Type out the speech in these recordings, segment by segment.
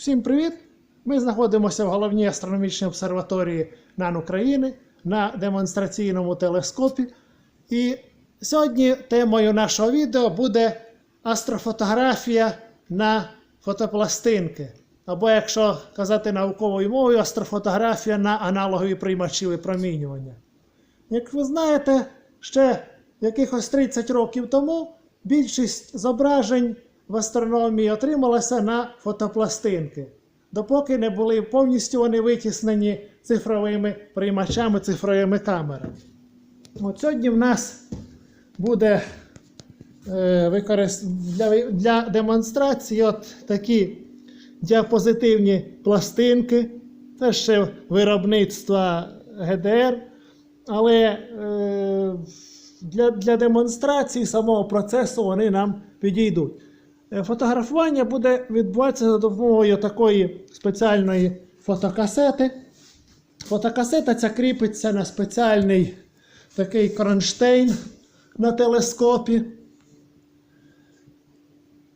Всім привіт! Ми знаходимося в головній астрономічній обсерваторії НАН України на демонстраційному телескопі. І сьогодні темою нашого відео буде астрофотографія на фотопластинки. Або, якщо казати науковою мовою, астрофотографія на аналогові приймачі випромінювання. Як ви знаєте, ще якихось 30 років тому більшість зображень в астрономії отрималася на фотопластинки, допоки не були повністю вони витіснені цифровими приймачами, цифровими камерами. От сьогодні в нас буде е, для, для демонстрації от такі діапозитивні пластинки. Це ще виробництва ГДР. Але е, для, для демонстрації самого процесу вони нам підійдуть. Е, Фотографування буде відбуватися за допомогою такої спеціальної фотокасети. Фотокасета ця кріпиться на спеціальний такий кронштейн на телескопі.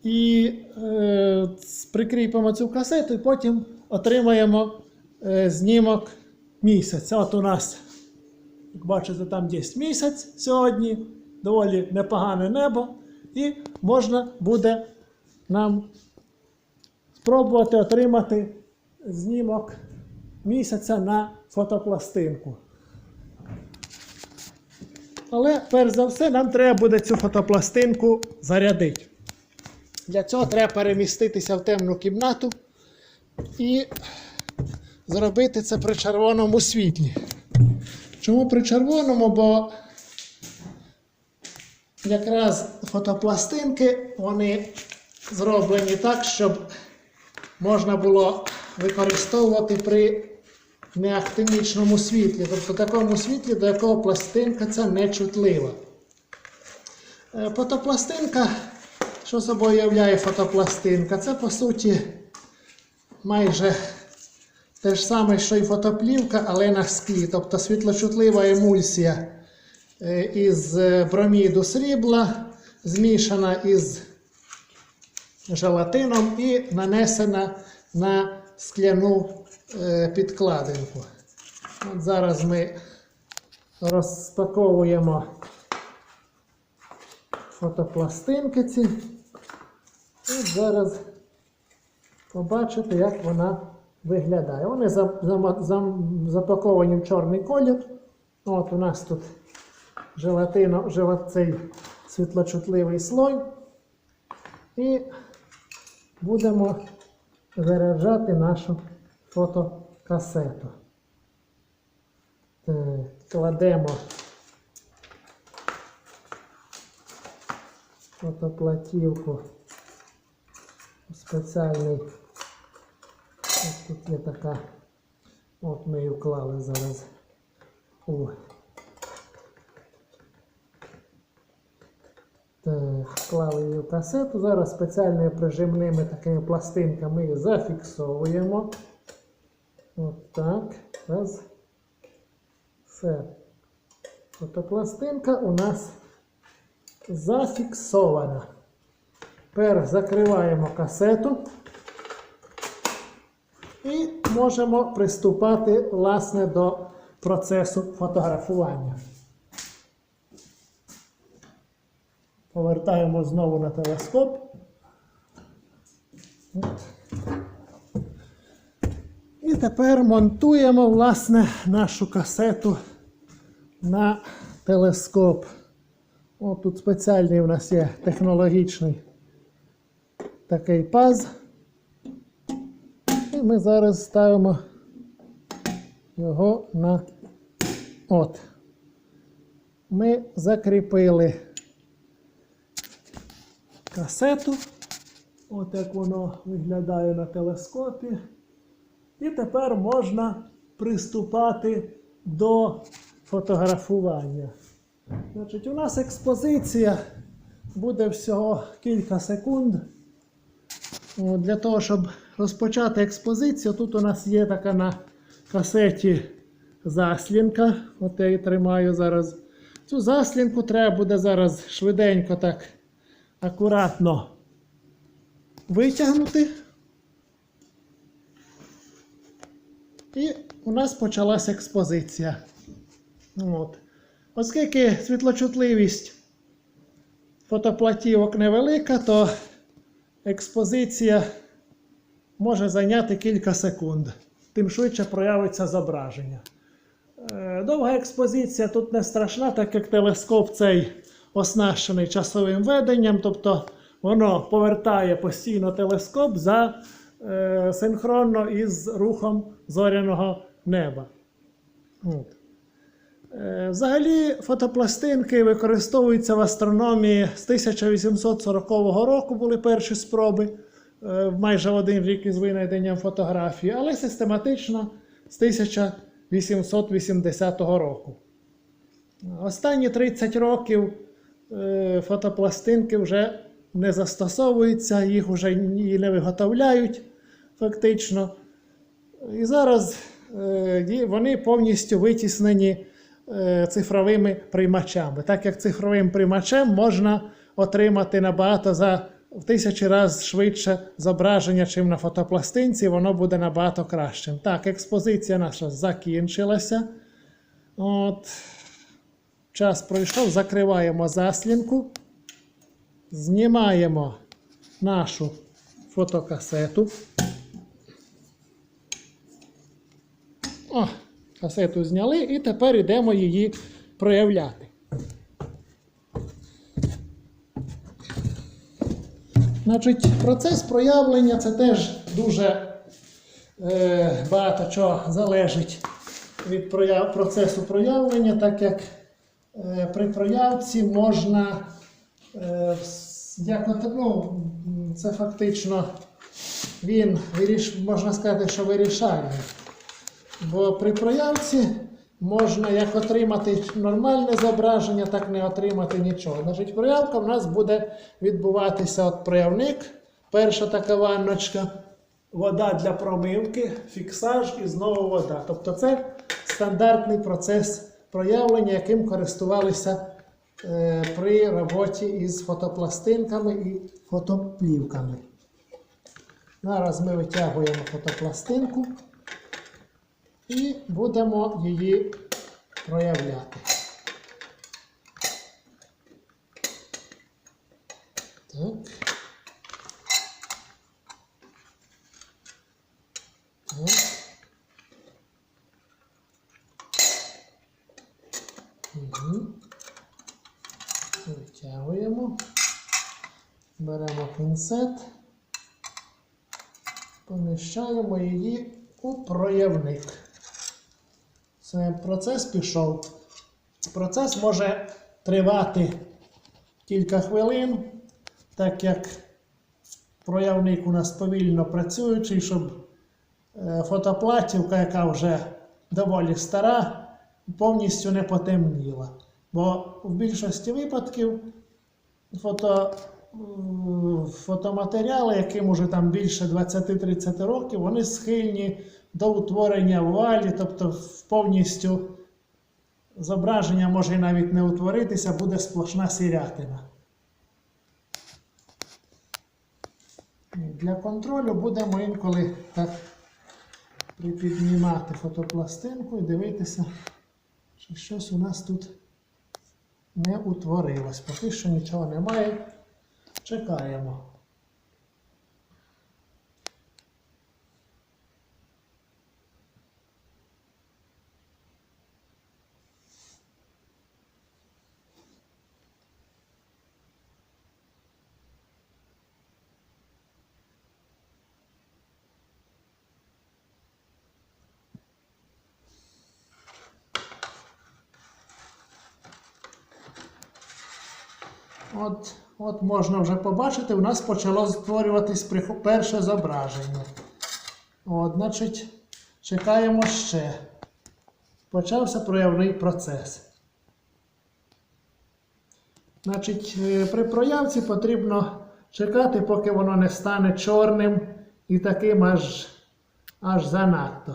І е, прикріпимо цю касету і потім отримаємо е, знімок місяця. От у нас, як бачите, там є місяць сьогодні, доволі непогане небо, і можна буде нам спробувати отримати знімок місяця на фотопластинку. Але перш за все нам треба буде цю фотопластинку зарядити. Для цього треба переміститися в темну кімнату і зробити це при червоному світлі. Чому при червоному? Бо якраз фотопластинки вони зроблені так, щоб можна було використовувати при неактинічному світлі, тобто такому світлі, до якого пластинка ця не чутлива. Е, Фотопластинка, що собою являє фотопластинка? Це по суті майже те ж саме, що і фотоплівка, але на склі, тобто світлочутлива емульсія е, із броміду срібла, змішана із желатином і нанесена на скляну е, підкладинку. От зараз ми розпаковуємо фотопластинки ці. І зараз побачите, як вона виглядає. Вони запаковані в чорний колір. От у нас тут желатино, жела- цей світлочутливий слой. І будемо заряджати нашу фотокасету. Так, кладемо фотоплатівку у спеціальний. Ось тут є така. От ми її вклали зараз у Так, вклали її в касету. Зараз спеціальними прижимними такими пластинками її зафіксовуємо. От так. Раз. Все. Фотопластинка у нас зафіксована. Тепер закриваємо касету і можемо приступати власне до процесу фотографування. Повертаємо знову на телескоп. От. І тепер монтуємо власне нашу касету на телескоп. О, тут спеціальний у нас є технологічний такий паз. І ми зараз ставимо його на от. Ми закріпили касету. От як воно виглядає на телескопі. І тепер можна приступати до фотографування. Значить, у нас експозиція буде всього кілька секунд. Для того, щоб розпочати експозицію, тут у нас є така на касеті заслінка. От я її тримаю зараз. Цю заслінку треба буде зараз швиденько так акуратно витягнути. І у нас почалась експозиція. От. Оскільки світлочутливість фотоплатівок невелика, то експозиція може зайняти кілька секунд. Тим швидше проявиться зображення. Е, Довга експозиція тут не страшна, так як телескоп цей оснащений часовим веденням, тобто воно повертає постійно телескоп за е, синхронно із рухом зоряного неба. От. Е, Взагалі фотопластинки використовуються в астрономії з 1840 року були перші спроби, е, майже один рік із винайденням фотографії, але систематично з 1880 року. Останні 30 років фотопластинки вже не застосовуються, їх вже і не виготовляють фактично. І зараз е, вони повністю витіснені е, цифровими приймачами. Так як цифровим приймачем можна отримати набагато за в тисячі разів швидше зображення, чим на фотопластинці, воно буде набагато кращим. Так, експозиція наша закінчилася. От. Час пройшов, закриваємо заслінку, знімаємо нашу фотокасету. О, касету зняли і тепер йдемо її проявляти. Значить, процес проявлення це теж дуже е, багато чого залежить від прояв, процесу проявлення, так як при проявці можна, е, як ну, це фактично він можна сказати, що вирішальний. Бо при проявці можна як отримати нормальне зображення, так не отримати нічого. Значить, проявка в нас буде відбуватися от проявник, перша така ванночка, вода для промивки, фіксаж і знову вода. Тобто це стандартний процес проявлення, яким користувалися е, при роботі із фотопластинками і фотоплівками. Зараз ми витягуємо фотопластинку і будемо її проявляти. Так. Угу. Витягуємо. Беремо пінцет. Поміщаємо її у проявник. Це процес пішов. Процес може тривати кілька хвилин, так як проявник у нас повільно працюючий, щоб е, фотоплатівка, яка вже доволі стара, повністю не потемніла. Бо в більшості випадків фото, фотоматеріали, яким уже там більше 20-30 років, вони схильні до утворення вуалі, тобто повністю зображення може навіть не утворитися, буде сплошна сірятина. Для контролю будемо інколи так припіднімати фотопластинку і дивитися, чи щось у нас тут не утворилось. Поки що нічого немає. Чекаємо. От, от можна вже побачити, у нас почало створюватись перше зображення. От, значить, чекаємо ще. Почався проявний процес. Значить, е, при проявці потрібно чекати, поки воно не стане чорним і таким аж, аж занадто.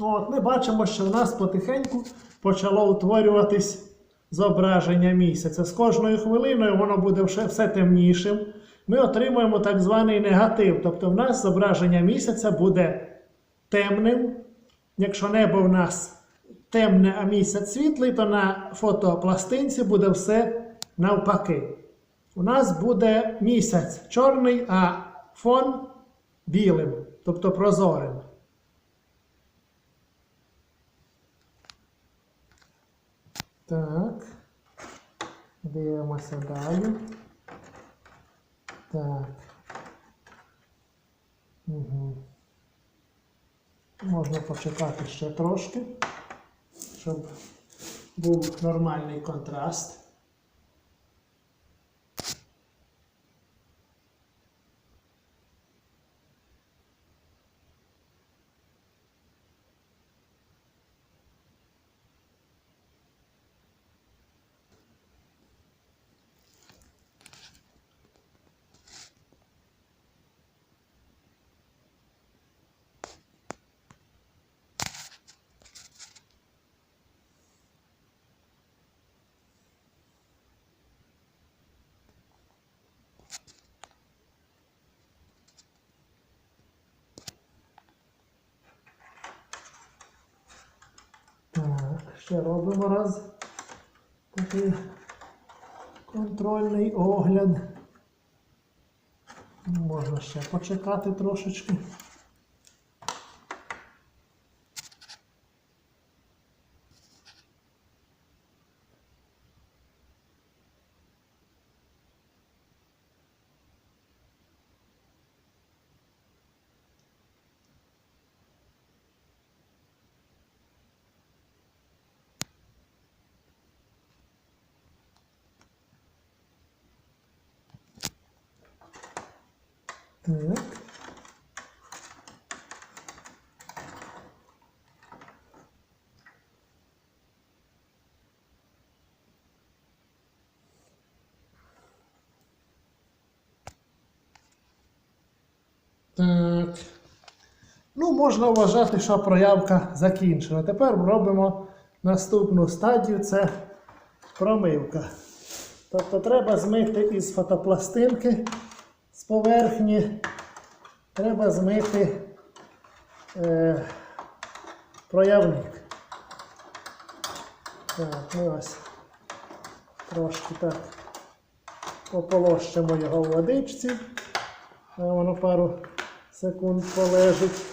От, ми бачимо, що в нас потихеньку почало утворюватись зображення місяця. З кожною хвилиною воно буде все темнішим. ми отримуємо так званий негатив. Тобто в нас зображення місяця буде темним. Якщо небо в нас темне, а місяць світлий, то на фотопластинці буде все навпаки. У нас буде місяць чорний, а фон білим, тобто прозорим. Так. Дивимося далі. Так. Угу. Можна почекати ще трошки, щоб був нормальний контраст. Так, ще робимо раз такий контрольний огляд. Можна ще почекати трошечки. Так. Так. Ну, можна вважати, що проявка закінчена. Тепер робимо наступну стадію це промивка. Тобто треба змити із фотопластинки з поверхні, треба змити е, проявник. Так, ми ось трошки так пополощимо його в водичці, а воно пару секунд полежить.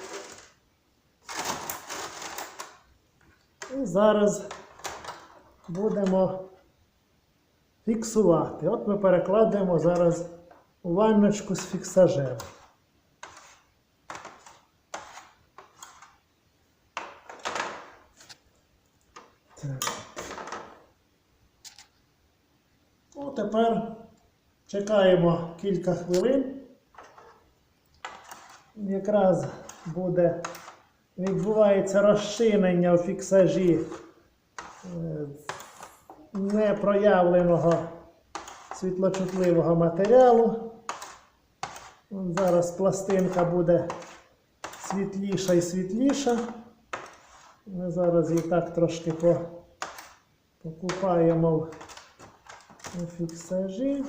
І зараз будемо фіксувати. От ми перекладемо зараз ванночку з фіксажем. Так. Ну, тепер чекаємо кілька хвилин. Якраз буде відбувається розчинення у фіксажі е, непроявленого світлочутливого матеріалу. Зараз пластинка буде світліша і світліша. Ми зараз її так трошки по, покупаємо в, фіксажі.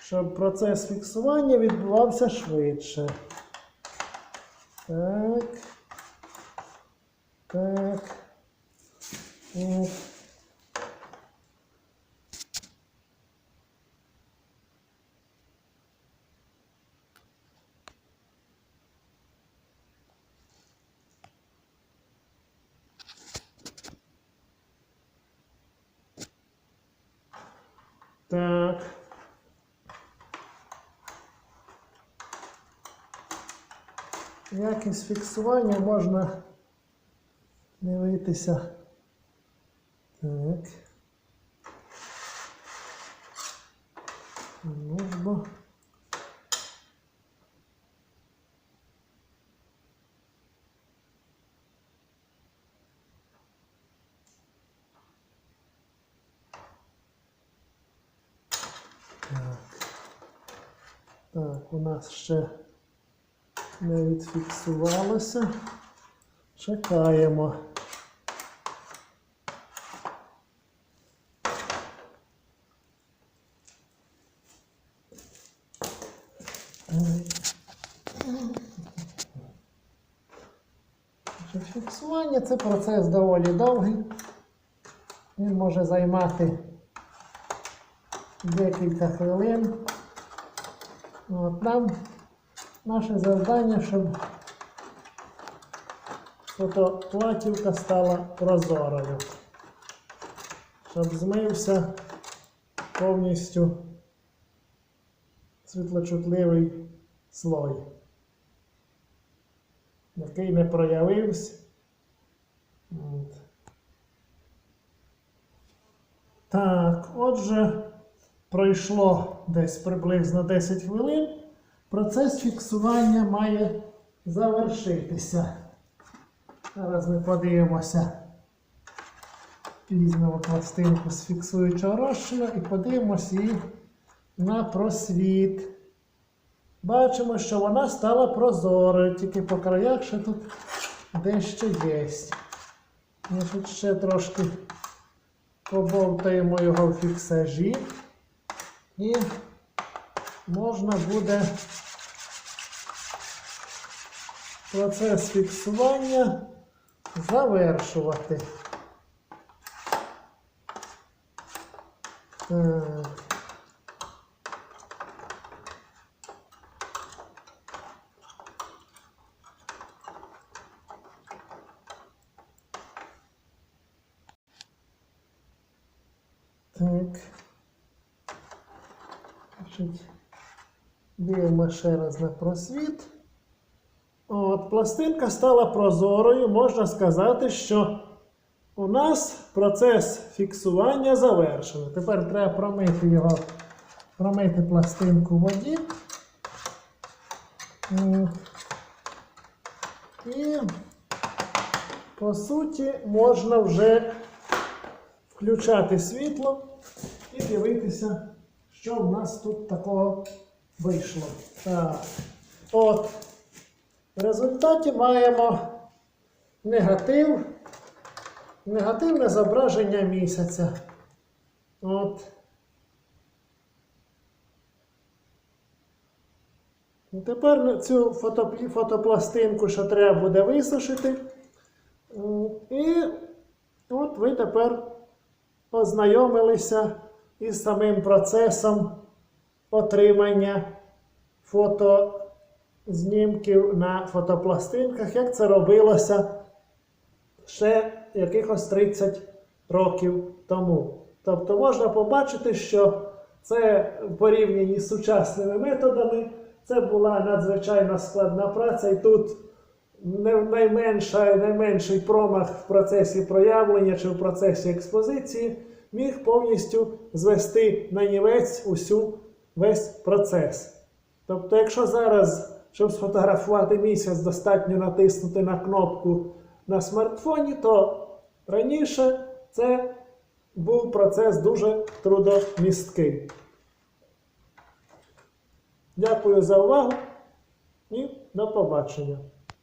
Щоб процес фіксування відбувався швидше. Так. Так. От. Так. Якість фіксування можна дивитися. Так. Ну, бо. Так. Так, у нас ще не відфіксувалося. Чекаємо. Фіксування це процес доволі довгий. Він може займати декілька хвилин. От Нам наше завдання, щоб фотоплатівка стала прозорою. Щоб змився повністю світлочутливий слой, який не проявився. Так, отже, пройшло десь приблизно 10 хвилин. Процес фіксування має завершитися. Зараз ми подивимося. Візьмемо пластинку з фіксуючого розчину і подивимося її на просвіт. Бачимо, що вона стала прозорою, тільки по краях ще тут дещо є. Значить, ще трошки побовтаємо його в фіксажі. І можна буде процес фіксування завершувати. Так. Значить, дивимо ще раз на просвіт. От, пластинка стала прозорою. Можна сказати, що у нас процес фіксування завершений. Тепер треба промити його, промити пластинку в воді. І, по суті, можна вже включати світло і дивитися, що в нас тут такого вийшло. Так. От. В результаті маємо негатив, негативне зображення місяця. От. Тепер цю фотопластинку ще треба буде висушити. І от ви тепер ознайомилися із самим процесом отримання фотознімків на фотопластинках, як це робилося ще якихось 30 років тому. Тобто можна побачити, що це в порівнянні з сучасними методами, це була надзвичайно складна праця, і тут найменша, найменший промах в процесі проявлення чи в процесі експозиції міг повністю звести на нівець усю весь процес. Тобто, якщо зараз, щоб сфотографувати місяць, достатньо натиснути на кнопку на смартфоні, то раніше це був процес дуже трудомісткий. Дякую за увагу і до побачення.